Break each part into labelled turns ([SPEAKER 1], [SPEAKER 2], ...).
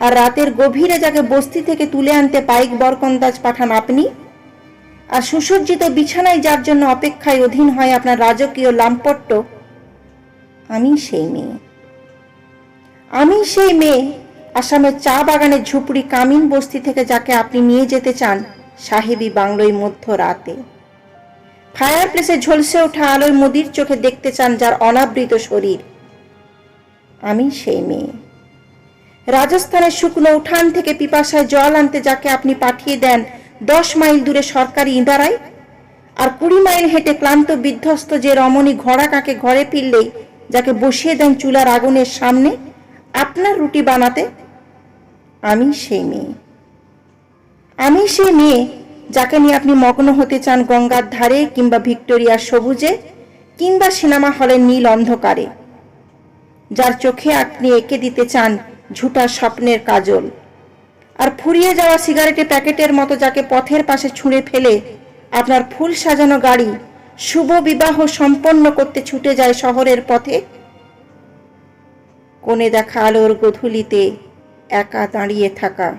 [SPEAKER 1] আর রাতের গভীরে যাকে বস্তি থেকে তুলে আনতে পাইক বরকন্দাজ পাঠান আপনি? আর সুসজ্জিত বিছানায় যার জন্য অপেক্ষায় অধীন হয় আপনার রাজকীয় লাম্পট্য, আমি সেই মেয়ে। আমি সেই মেয়ে, আসামের চা বাগানের ঝুপড়ি কামিন বস্তি থেকে যাকে আপনি নিয়ে যেতে চান, সাহেবী বাংলোয় মধ্য রাতে ফায়ার প্লেসে ঝলসে ওঠা আলোয় মুদির চোখে দেখতে চান যার অনাবৃত শরীর। আমি সেই মেয়ে। রাজস্থানের শুকনো উঠান থেকে পিপাসায় জল আনতে যাকে আপনি পাঠিয়ে দেন, দশ মাইল দূরে সরকারি ইঁদারায়? আর কুড়ি মাইল হেঁটে ক্লান্ত বিধ্বস্ত যে রমণী ঘোড়া কাকে ঘরে ফিরলেই, যাকে বসিয়ে দেন চুলার আগুনের সামনে, আপনার রুটি বানাতে? আমি সেই মেয়ে। আমি সেই মেয়ে যাকে নিয়ে আপনি মগ্ন হতে চান গঙ্গার ধারে কিংবা ভিক্টোরিয়ার সবুজে, কিংবা সিনেমা হলের নীল অন্ধকারে। যার চোখে আপনি এঁকে দিতে চান ঝুটা স্বপ্নের কাজল। আর ফুরিয়ে যাওয়া সিগারেটের প্যাকেটের মতো যাকে পথের পাশে ছুঁড়ে ফেলে আপনার ফুল সাজানো গাড়ি শুভ বিবাহ সম্পন্ন করতে ছুটে যায় শহরের পথে। কোণে দেখা আলোর গধূলিতে একা দাঁড়িয়ে থাকা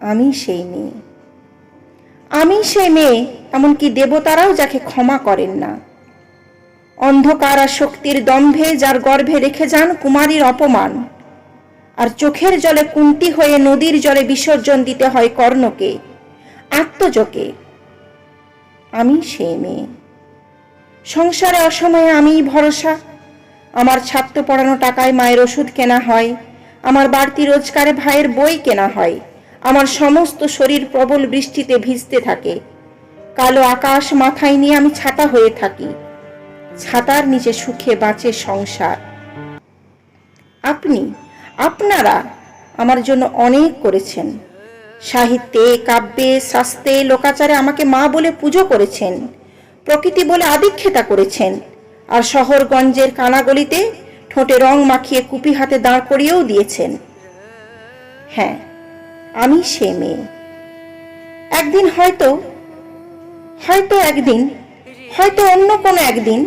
[SPEAKER 1] আমি সেই মেয়ে। আমি সেই মেয়ে, এমনকি দেবতারাও যাকে ক্ষমা করেন না। অন্ধকার আর শক্তির দম্ভে যার গর্ভে রেখে যান কুমারীর অপমান। আর চোখের জলে কুন্তি হয়ে নদীর জলে বিসর্জন দিতে হয় কর্ণকে, আত্মজকে। আমি সেই মেয়ে। সংসারে অসময়ে আমিই ভরসা। আমার ছাত্র পড়ানো টাকায় মায়ের ওষুধ কেনা হয়। আমার বাড়তি রোজগারে ভাইয়ের বই কেনা হয়। আমার সমস্ত শরীর প্রবল বৃষ্টিতে ভিজতে থাকে। কালো আকাশ মাথায় নিয়ে আমি ছাতা হয়ে থাকি। ছাতার নিচে সুখে বাঁচে সংসার। আপনি আপনারা আমার জন্য অনেক করেছেন। সাহিত্যে, কাব্যে, শাস্ত্রে, লোকাচারে আমাকে মা বলে পুজো করেছেন, প্রকৃতি বলে আদিক্ষেতা করেছেন, আর শহরগঞ্জের কানাগলিতে ঠোঁটে রং মাখিয়ে কুপি হাতে দাঁড় করিয়েও দিয়েছেন। হ্যাঁ আমি সে মেয়ে। একদিন হয়তো হয়তো একদিন, হয়তো অন্য কোনো একদিন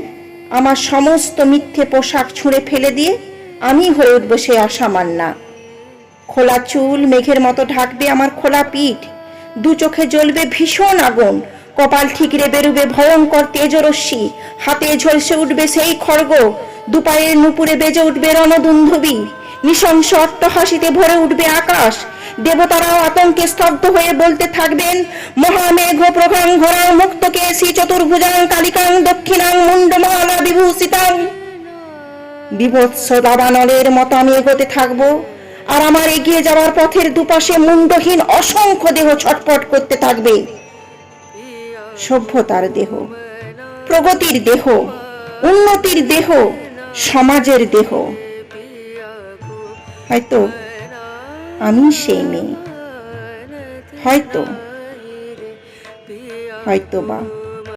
[SPEAKER 1] আমার সমস্ত মিথ্যে পোশাক ছুঁড়ে ফেলে দিয়ে আমি হয়ে উঠবো সে অসামান্যা খোলা চুল, মেঘের মতো ঢাকবে আমার খোলা পিঠ। দু চোখে জ্বলবে ভীষণ আগুন। কপাল ঠিকরে বেরুবে ভয়ঙ্কর তেজরশ্মি। হাতে ঝলসে উঠবে সেই খড়গ। দুপায়ের নুপুরে বেজে উঠবে রণদুন্ধবী নৃশংস অট্টহাসিতে ভরে উঠবে আকাশ। দেবতারাও আতঙ্কে স্তব্ধ হয়ে বলতে থাকবেন, মহামেঘ প্রভাং ঘোরাং মুক্তকে শ্রী চতুর্ভুজাং কালিকাং দক্ষিণাং মুন্ডমালা বিভূষিতাং। বিভৎস দাবানলের মতো আমি এগোতে থাকব। আর আমার এগিয়ে যাওয়ার পথের দুপাশে মুন্ডহীন অসংখ্য দেহ ছটফট করতে থাকবে। সভ্যতার দেহ, প্রগতির দেহ, উন্নতির দেহ, সমাজের দেহ। হয়তো আমি সেই মেয়ে। হয়তো হয়তো বা